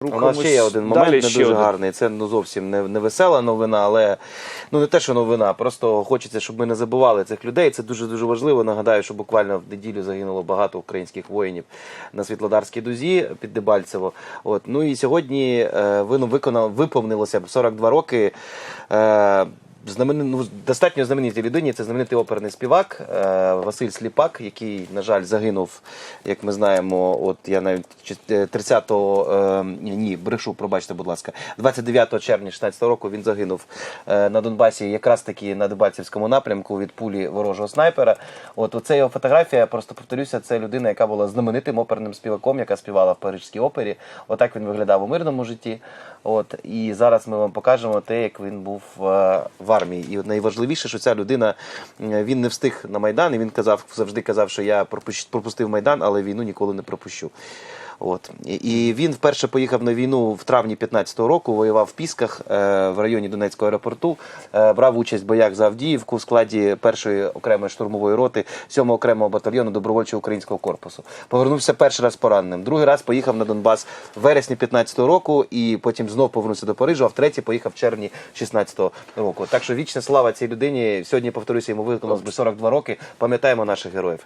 У нас ще є один момент не дуже один. гарний. Це ну зовсім не, не весела новина, але ну не те, що новина. Просто хочеться, щоб ми не забували цих людей. Це дуже дуже важливо. Нагадаю, що буквально в неділю загинуло багато українських воїнів на Світлодарській дузі під Дебальцево. От ну і сьогодні е, вино виконав виповнилося б 42 роки. Е, Знамени... Ну, достатньо знаменитій людині це знаменитий оперний співак е, Василь Сліпак, який, на жаль, загинув, як ми знаємо, от я навіть е, 30-го, е, ні, ні, брешу, пробачте, будь ласка, 29 червня 16 року він загинув е, на Донбасі, якраз таки на Дебальцівському напрямку від пулі ворожого снайпера. От оце його фотографія, просто повторюся, це людина, яка була знаменитим оперним співаком, яка співала в Парижській опері. Отак він виглядав у мирному житті. От і зараз ми вам покажемо те, як він був е, в армії. І найважливіше, що ця людина е, він не встиг на майдан. І він казав, завжди казав, що я пропустив майдан, але війну ніколи не пропущу. От І- він вперше поїхав на війну в травні 15-го року. Воював в Пісках е, в районі Донецького аеропорту. е, брав участь в боях за Авдіївку в складі першої окремої штурмової роти 7-го окремого батальйону добровольчого українського корпусу. Повернувся перший раз пораненим. Другий раз поїхав на Донбас в вересні 15-го року, і потім знов повернувся до Парижу. А втретє поїхав в червні 16-го року. Так що вічна слава цій людині. Сьогодні повторюся, йому виконалось би 42 роки. Пам'ятаємо наших героїв.